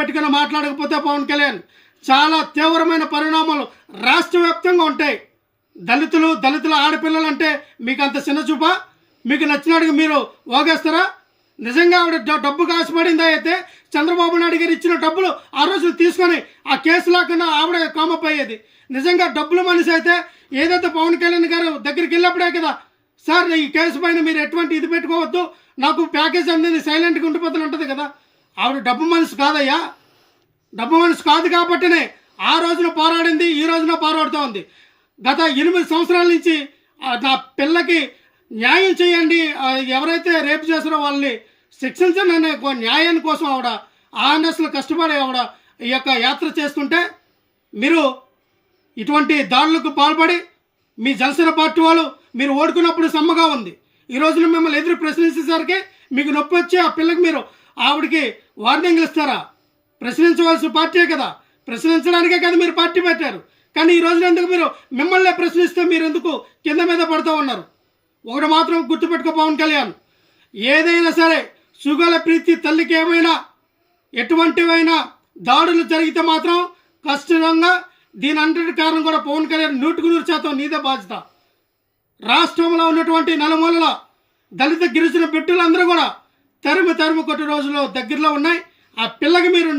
పెట్టుకుని మాట్లాడకపోతే పవన్ కళ్యాణ్ చాలా తీవ్రమైన పరిణామాలు రాష్ట్ర వ్యాప్తంగా ఉంటాయి. దళితులు దళితుల ఆడపిల్లలు అంటే మీకు అంత చిన్న చూప? మీకు నచ్చినట్టుగా మీరు ఓగేస్తారా నిజంగా ఆవిడ డబ్బు కాసుపడిందా అయితే చంద్రబాబు నాయుడు గారు ఇచ్చిన డబ్బులు ఆ రోజు తీసుకొని ఆ కేసు లేకుండా ఆవిడ కామప్ అయ్యేది నిజంగా డబ్బులు మనిషి అయితే ఏదైతే పవన్ కళ్యాణ్ గారు దగ్గరికి వెళ్ళినప్పుడే కదా సార్ ఈ కేసు పైన మీరు ఎటువంటి ఇది పెట్టుకోవద్దు. నాకు ప్యాకేజ్ అందింది సైలెంట్గా ఉండిపోతుంది ఉంటుంది కదా. ఆవిడ డబ్బు మనసు కాదయ్యా. డబ్బు మనసు కాదు కాబట్టినే ఆ రోజున పోరాడింది ఈ రోజున పోరాడుతూ ఉంది గత ఎనిమిది సంవత్సరాల నుంచి ఆ, నా పిల్లకి న్యాయం చేయండి ఎవరైతే రేపు చేస్తారో వాళ్ళని శిక్షించండి అనే కోసం ఆవిడ ఆర్ఎన్ఎస్లో కష్టపడి ఆవిడ ఈ యొక్క యాత్ర చేస్తుంటే మీరు ఇటువంటి దాడులకు పాల్పడి మీ జనసేన పార్టీ వాళ్ళు మీరు ఓడుకున్నప్పుడు సమ్మగా ఉంది. ఈ రోజున మిమ్మల్ని ఎదురు ప్రశ్నించేసరికి మీకు నొప్పి వచ్చి ఆ పిల్లకి మీరు ఆవిడకి వార్నింగ్లు ఇస్తారా? ప్రశ్నించవలసిన పార్టీయే కదా. ప్రశ్నించడానికే కదా మీరు పార్టీ పెట్టారు. కానీ ఈ రోజున ఎందుకు మీరు మిమ్మల్ని ప్రశ్నిస్తే మీరు ఎందుకు కింద మీద పడుతూ ఉన్నారు? ఒకటి మాత్రం గుర్తుపెట్టుకో పవన్ కళ్యాణ్. ఏదైనా సరే సుగల ప్రీతి తల్లికి ఏమైనా ఎటువంటివైనా దాడులు జరిగితే మాత్రం ఖచ్చితంగా దీని అంతటి కారణం కూడా పవన్ కళ్యాణ్ నూటికి నూరు శాతం నీదే బాధ్యత. రాష్ట్రంలో ఉన్నటువంటి నలుమూలల దళిత గిరిజన బిడ్డలందరూ కూడా తరుము తరుము కొట్టి రోజులు దగ్గరలో ఉన్నాయి. ఆ పిల్లకి మీరు